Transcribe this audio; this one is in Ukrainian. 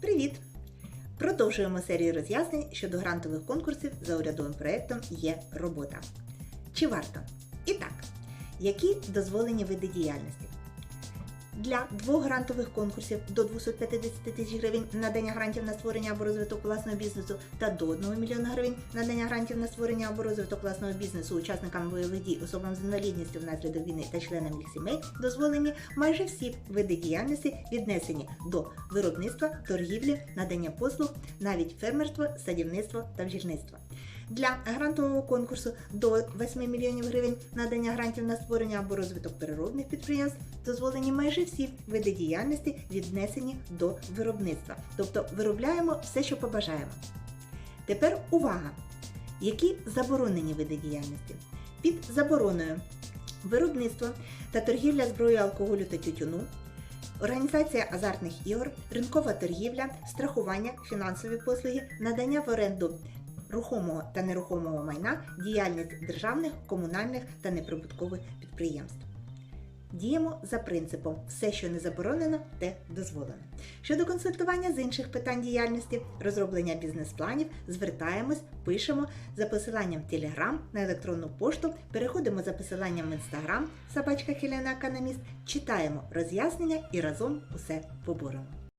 Привіт! Продовжуємо серію роз'яснень щодо грантових конкурсів за урядовим проєктом Є робота. Чи варто? І так, які дозволені види діяльності? Для двох грантових конкурсів до 250 тисяч гривень надання грантів на створення або розвиток власного бізнесу та до 1 мільйона гривень надання грантів на створення або розвиток власного бізнесу учасникам бойових дій, особам з інвалідністю внаслідок війни та членам їх сімей дозволені майже всі види діяльності віднесені до виробництва, торгівлі, надання послуг, навіть фермерство, садівництво та бджільництва. Для грантового конкурсу до 8 мільйонів гривень надання грантів на створення або розвиток переробних підприємств дозволені майже всі види діяльності, віднесені до виробництва. Тобто виробляємо все, що побажаємо. Тепер увага! Які заборонені види діяльності? Під забороною виробництво та торгівля зброєю алкоголю та тютюну, організація азартних ігор, ринкова торгівля, страхування, фінансові послуги, надання в оренду рухомого та нерухомого майна, діяльність державних, комунальних та неприбуткових підприємств. Діємо за принципом все, що не заборонено, те дозволено. Щодо консультування з інших питань діяльності, розроблення бізнес-планів, звертаємось, пишемо за посиланням Telegram на електронну пошту, переходимо за посиланням в Instagram, собачка Хелена Економіст, читаємо роз'яснення і разом усе поборемо.